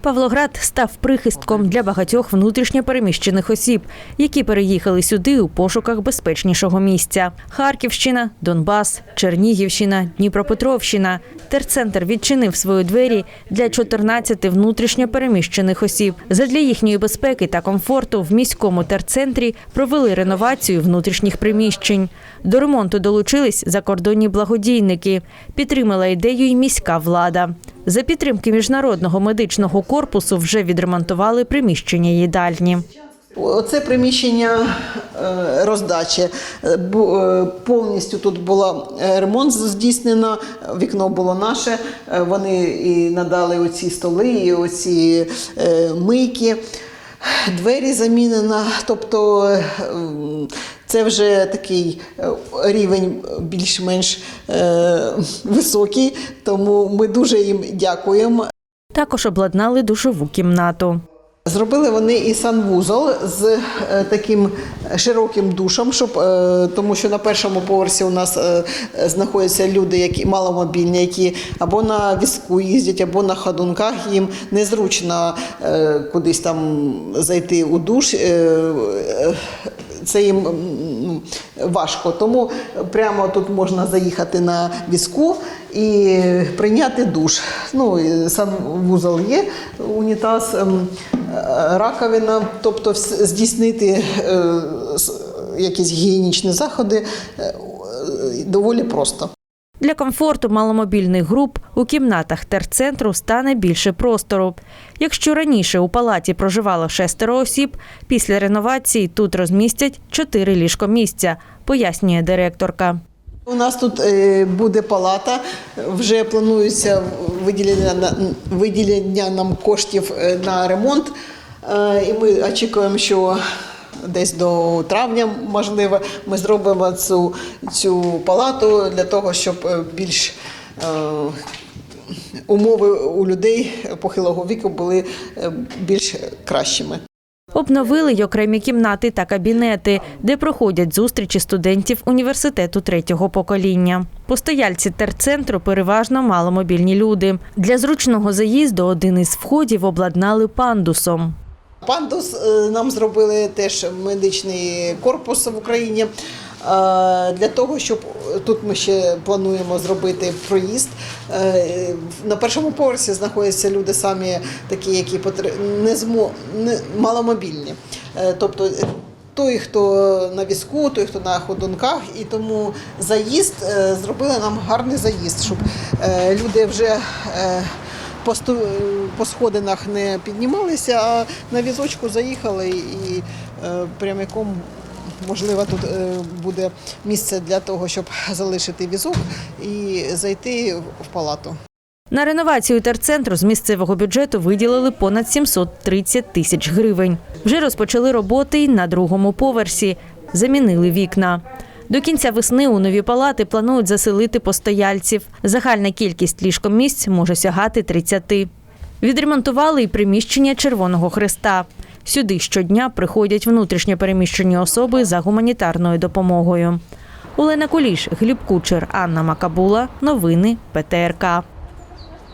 Павлоград став прихистком для багатьох внутрішньо переміщених осіб, які переїхали сюди у пошуках безпечнішого місця. Харківщина, Донбас, Чернігівщина, Дніпропетровщина. Терцентр відчинив свої двері для 14 внутрішньо переміщених осіб. Задля їхньої безпеки та комфорту в міському терцентрі провели реновацію внутрішніх приміщень. До ремонту долучились закордонні благодійники. Підтримала ідею й міська влада. За підтримки міжнародного медичного корпусу вже відремонтували приміщення їдальні. Оце приміщення е, роздачі. Е, е, Повністю тут було е, ремонт здійснено, вікно було наше. Вони і надали оці столи, і оці мийки. Двері замінено, тобто це вже такий е, рівень більш-менш е, високий, тому ми дуже їм дякуємо. Також обладнали душову кімнату. Зробили вони і санвузол з е, таким широким душем, щоб е, тому що на першому поверсі у нас е, знаходяться люди, які маломобільні, які або на візку їздять, або на ходунках. Їм незручно кудись там зайти у душ. Це їм важко. Тому прямо тут можна заїхати на візку і прийняти душ. Ну, санвузол є, унітаз, ем, раковина, тобто здійснити е, якісь гігієнічні заходи е, доволі просто. Для комфорту маломобільних груп у кімнатах терцентру стане більше простору. Якщо раніше у палаті проживало шестеро осіб, після реновації тут розмістять чотири ліжкомісця, пояснює директорка. У нас тут е, буде палата, вже планується виділення, виділення нам коштів е, на ремонт. Е, І ми очікуємо, що десь до травня, можливо, ми зробимо цю, цю палату для того, щоб більш умови у людей похилого віку були більш кращими. Обновили й окремі кімнати та кабінети, де проходять зустрічі студентів університету третього покоління. Постояльці терцентру переважно маломобільні люди. Для зручного заїзду один із входів обладнали пандусом. Пандус е, нам зробили теж медичний корпус в Україні. Е, Для того, щоб тут ми ще плануємо зробити проїзд. Е, На першому поверсі знаходяться люди самі такі, які не змо... не... маломобільні. Е, Тобто е, той, хто на візку, той, хто на ходунках, і тому заїзд е, зробили нам гарний заїзд, щоб е, люди вже. е, по, сходинах не піднімалися, а на візочку заїхали і е, прямиком, можливо, тут е, буде місце для того, щоб залишити візок і зайти в- палату. На реновацію терцентру з місцевого бюджету виділили понад 730 тисяч гривень. Вже розпочали роботи й на другому поверсі. Замінили вікна. До кінця весни у нові палати планують заселити постояльців. Загальна кількість ліжкомісць може сягати 30. Відремонтували й приміщення Червоного Хреста. Сюди щодня приходять внутрішньо переміщені особи за гуманітарною допомогою. Олена Куліш, Гліб Кучер, Анна Макабула. Новини ПТРК.